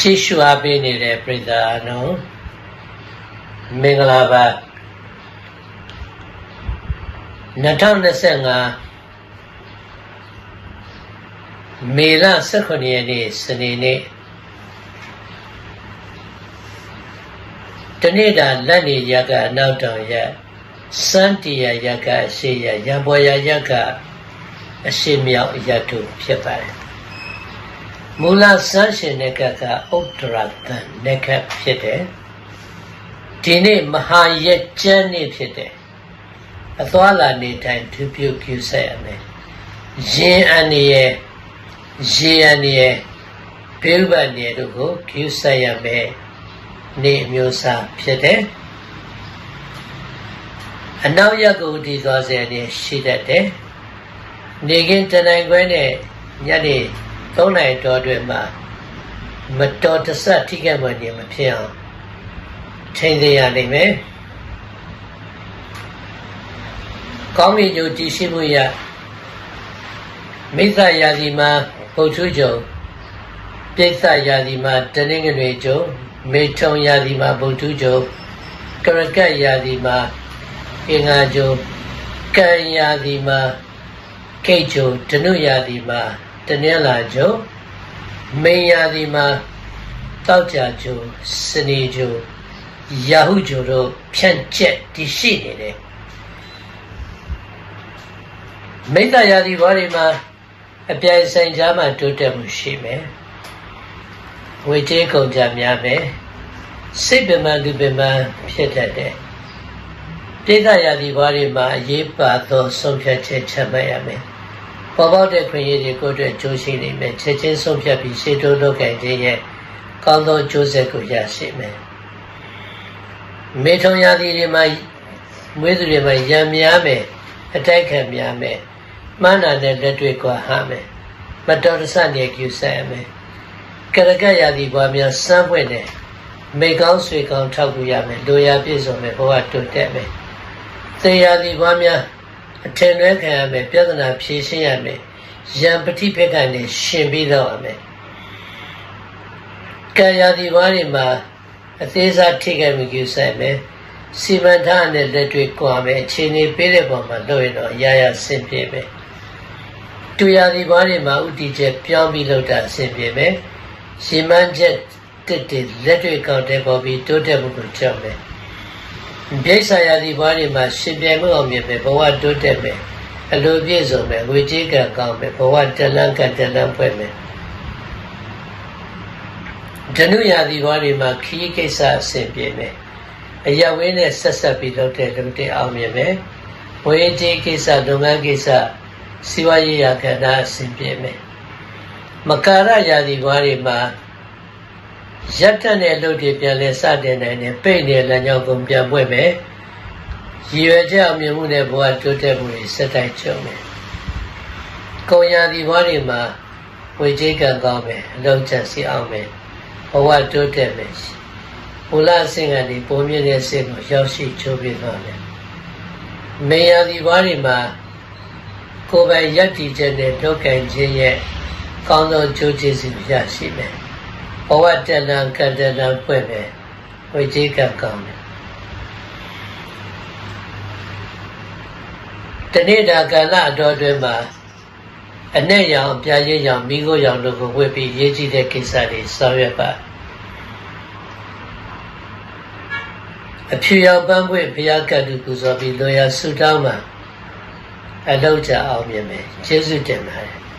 ကြည့်ရှုအားပေးနေတဲ့ပရိသတ်အလုံးမင်္ဂလာပါ2025မေလ18ရက်နေ့စနေနေ့တနေ့တာလက်နေရကအနောက်တောင်ရက်စန်းတီရရကအရှိရရံပေါ်ရရကအရှိမြောက်ရတုဖြစ်ပါတယ် မူလစန်းရှင်နကကဥဒ္ဒရတန်နကဖြစ်တယ်ဒီနေ့မဟာရက်ကျမ်းနေ့ဖြစ်တယ်အသွားလာနေတိုင်းသူပြုပြုဆက်ရမယ်ရင်အနေရဲ့ရေအနေရဲ့ဘေးဥပဒေတို့ကိုပြုဆက်ရမယ်နေအမျိုးအစားဖြစ်တယ်အနောက်ရက်ကိုတည်သွားစေတဲ့ရှိတတ်တယ်နေကင်းတနိုင်ခွဲနဲ့ညနေ 3နိုင်တော်အတွင်းမှာမတော်တဆထိခိုက်မှနေမဖြစ်အောင်ချိန်စေရနိုင်မယ်ကောင်းကင်ကျိုးတည်ရှိမှုရမိစ္ဆာယာစီမှာပုတ်ချူးကြုံပြိဿယာစီမှာတနင်္ဂနွေကျုံမေထုံယာစီမှာဗုဒ္ဓကျုံကရကတ်ယာစီမှာအင်္ဂါကျုံကံယာစီမှာကိတ်ကျုံဓနုယာစီမှာ တနင်္လာကျုံမိန်ယာစီမှာတောက်ကြကျုံစနေကျုံယာဟုကျုံတို့ဖြန့်ကျက်တည်ရှိနေတယ်မိစ္ဆာယာစီဘောတွေမှာအပြိုင်ဆိုင်ကြားမှာတိုးတက်မှုရှိမယ်။ဝေကျေးကုန်ကြများမယ်။စိတ်ပင်ပန်းသူပင်ပန်းဖြစ်တတ်တယ်။တိဋ္ဌရာသီဘွားတွေမှာအရေးပါသောဆုံးဖြတ်ချက်ချမှတ်ရမယ်။ ပေါ်ပေါက်တဲ့ခွင့်ရည်တွေကိုအတွက်ကြိုးရှိနေမယ်။ချက်ချင်းဆုံးဖြတ်ပြီးရှေ့တိုးလုပ်ကြခြင်းရဲ့ကောင်းသောကြိုးဆက်ကိုရရှိမယ်။မေထုံရာသီတွေမှာမွေးသူတွေမှာရံများမယ်။အတိုက်ခံများမယ်။မှန်းတာနဲ့လက်တွေ့ကွာဟမယ်မတော်တဆနေကျူဆက်ရမယ်ကရကရာသီပွားများစမ်းပွင့်တယ်မိကောင်းဆွေကောင်းထောက်ကူရမယ်လိုရာပြည့်စုံမယ်ဘဝတိုးတက်မယ်သေရာသီပွားများ အထင်လွဲခံရမယ်ပြဿနာဖြေရှင်းရမယ်ရံပฏิဖက်ကနေရှင်ပြီးတော့ရမယ်ကံရာသီပွားတွေမှာအသေးစားထိခိုက်မှုကျူဆက်မယ်စီမံထားတဲ့လက်တွေ့ကွာမယ်အခြေအနေပေးတဲ့ပုံမှာလုပ်ရင်တော့အရာရာဆင်ပြေမယ်တူရသည်ဘာတွေမှာဥတီချက်ပြောင်းပြီးလောက်တာအဆင်ပြေမယ်ရှင်မန်းချက်တစ်တစ်လက်တွေ့ကောက်တဲ့ပေါ်ပြီးတိုးတက်မှုကိုကြောက်မယ် ပြိဿရာသီဘာတွေမှာရှင်ပြိုင်မှုအောင်မြင်မယ်ဘဝတိုးတက်မယ်အလိုပြည့်စုံမယ်ဝေကြီးကံကောင်းမယ်ဘဝတလန်းကတလန်းဖွဲ့မယ်ဓနုရာသီဘာတွေမှာခီးကိစ္စအဆင်ပြေမယ်အရဝင်းနဲ့ဆက်ဆက်ပြီးလုပ်တဲ့လူတွေအောင်မြင်မယ်ဝေကြီးကိစ္စလုပ်ငန်းကိစ္စစီဝါရေးရာကဏ္ဍအဆင်ပြေမယ်မကာရယာဒီဘွားတွေမှာ ရက်တက်တဲ့လုပ်တွေပြန်လဲစတင်နိုင်တယ်ပိတ်နေတဲ့လမ်းကြောင်းကိုပြန်ပွင့်မယ်ရည်ရွယ်ချက်အမြင်မှုနဲ့ဘဝတိုးတက်မှုတွေစက်တိုက်ချုံမယ်ကိုရာဒီဘွားတွေမှာဝေကြီးကံကောင်းမယ်အလုံးချက်စီအောင်မယ်ဘဝတိုးတက်မယ်ဘုလားအဆင့်ကနေပုံမြင့်တဲ့ဆင့်ကိုရောက်ရှိချိုးပြသွားတယ်မေယာဒီဘွားတွေမှာကိုယ်ပိုင်ယက်တည်ချက်နဲ့လုပ်ကင်ခြင်းရဲ့ကောင်းသောကြိုးကျေးဇူးရရှိမယ်။ ဘဝတဏ္ဍကတ္တနာပွင့်မယ်။ဝိจิကကောင်းတယ်။တနေ့တာကာလအတော်တွင်မှာအ내ရောင်ပြာရည်ရောင်မိခိုးရောင်တို့ကိုဝတ်ပြီးရေးကြည့်တဲ့ကိစ္စတွေဆောင်ရွက်ပါအဖြူရောင်ပန်းပွင့်ဘုရားကတ်တူပူဇော်ပြီးလိုရာဆုတောင်းမှာအလောက်ကြအောင်မြင်မယ်ကျေးဇူးတင်ပါတယ်